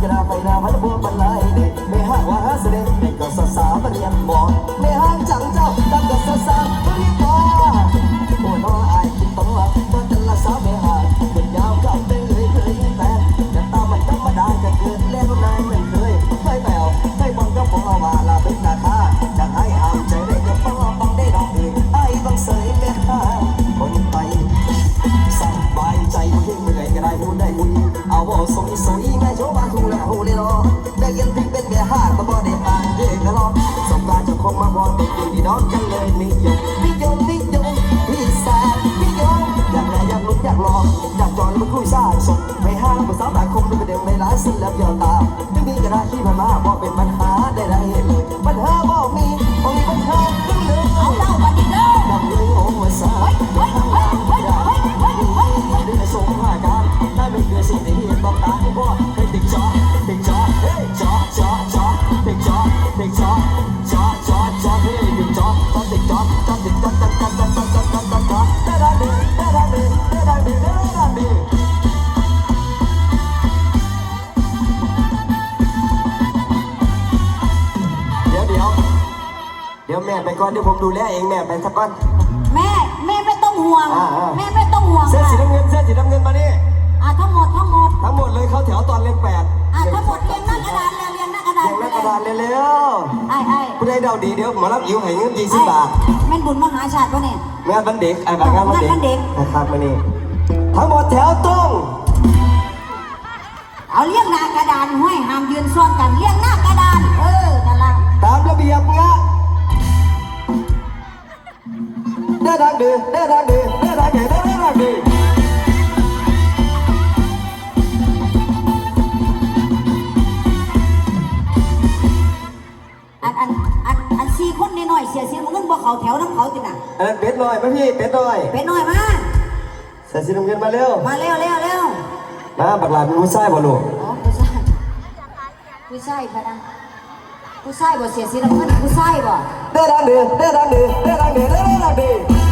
Grabe na. น้องกันเลยนิยมนิยมนิยมพี่แสนนิยมอยากได้อยากลุ้นอยากลองอยากจอนมันคุยสร้างสมไม่ห้างภาษาตาคมดูเป็นเด็กในร้านสิ้นแล้วเดียวตาไม่มีกระดาษที่ผ่านมาบอกเป็นปัญหา เดี๋ยวเดี๋ยวเดี๋ยวแม่ไปก่อนเดี๋ยวผมดูแลเองแม่ไปสักก่อน แม่แม่ไม่ต้องห่วง อ่าอ่า แม่ไม่ต้องห่วงเสื้อค่ะสีน้ำเงินเสื้อสีน้ำเงินมานี่อะทั้งหมดทั้งหมดทั้งหมดเลยเข้าแถวตอนเลขแปดอะทั้งหมดเรียงหน้ากระดานแล้วเรียงหน้ากระดานเรียงหน้ากระดานเร็วไอ้ไอ้ๆผู้ใดเดาดีเดี๋ยวหมอรับอิ๋วให้เงินยี่สิบไอ้บาท แม่นบุญมหาชาติปะเนี่ย งานวันเด็กไอ้บางงานวันเด็กงานวันเด็ก นะครับมานี่ทั้งหมดแถวตรงเอาเรียงหน้ากระดานห้อยห้ามยืนซ้อนกันเรียงหน้ากระดาน เออนั่นละตามระเบียบงะเด้อทางดื้อเด้อทางดื้อเด้อทางดื้อ หน่อยไหมพี่เป็ดหน่อย เป็นน้อยมาเสื้อสีน้ำเงินมาเร็ว มาเร็วเร็วเร็วมาบักหลานเป็นผู้ชายบ่ลูกอ๋อผู้ชายผู้ชายพะนะผู้ชายบ่เสียสีน้ำเงินผู้ชายบ่เด้อทางดื้อเด้อทางดื้อเด้อทางดื้อเด้อทางดื้อ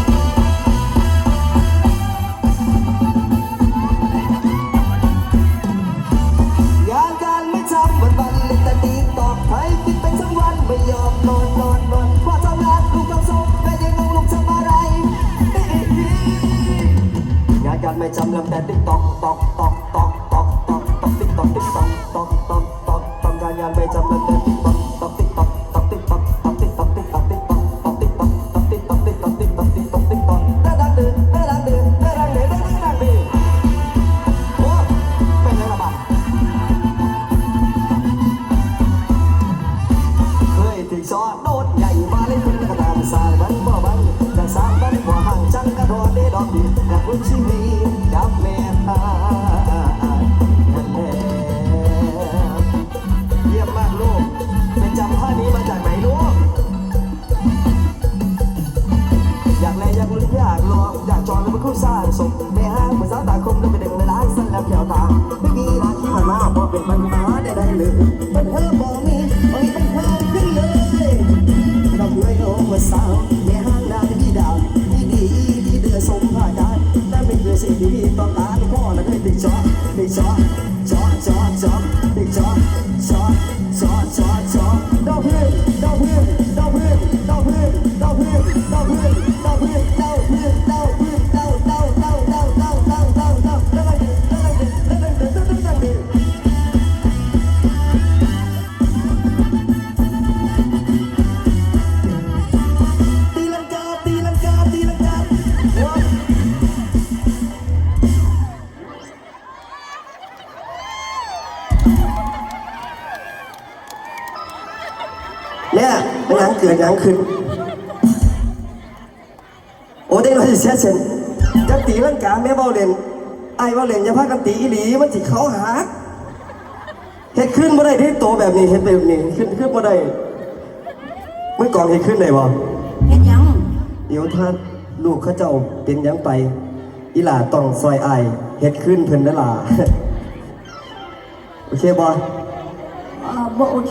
งานการไม่จำลำแต่ติ๊กตอกตอกตอกตอกตอกตอกตอกติ๊กตอกติ๊กตอกตอกตอกตอกทำงานงานไม่จำลำแต่ติ๊กตอกตอกติ๊กตอกตอกติ๊กตอกตอกติ๊กตอกติ๊กตอกติ๊กตอกตอกติ๊กตอกตอกติ๊กตอกติ๊กตอกติ๊กตอกติ๊กตอกติ๊กตอกได้ดังเดือได้ดังเดือได้ดังเดือได้ดังเดือโอ้เป็นไงล่ะบ้างเคยถึงซอโดดใหญ่มาเล่นคนกระดานสายบันบ่บันแต่สามบันบ่ห่างจังกระโดดได้ดอกดีแต่คุณชีวิต กับแม่ตานั่นแหละเยี่ยมมากลูกไปจำท่านี้มาจากไหนลูก อยากแลอยากลุ้นอยากลองอยากจอนแล้วมันคู่สร้างสมในห้างเหมือนสาวตาคมแล้วเป็นเด็กในร้านสั้นแล้วแถวตาไม่มีนาที่ผ่านมาพอเป็นปัญหาได้เลย สีที่ต้องการพ่กข้อ เนี่ยเป็นหยังเกิดหยังขึ้น โอ้ได้เราจะเสียเซนจะตีลังกาแม่เบาเล่นไอ้เบาเล่นอย่าพากันตีอีหลีมันสิเขาหาเฮ็ดขึ้นบ่ได้ที่โตแบบนี้เฮ็ดแบบนี้ขึ้นขึ้นบ่ได้เมื่อก่อนเฮ็ดขึ้นได้บ่เฮ็ดหยังเดี๋ยวถ้าลูกเขาเจ้าเป็นหยังไป อีหล่าต้องซอยไอายเฮ็ดขึ้นเพิ่นนั่นล่ะ โอเคบ่ เอ่อบ่โอเค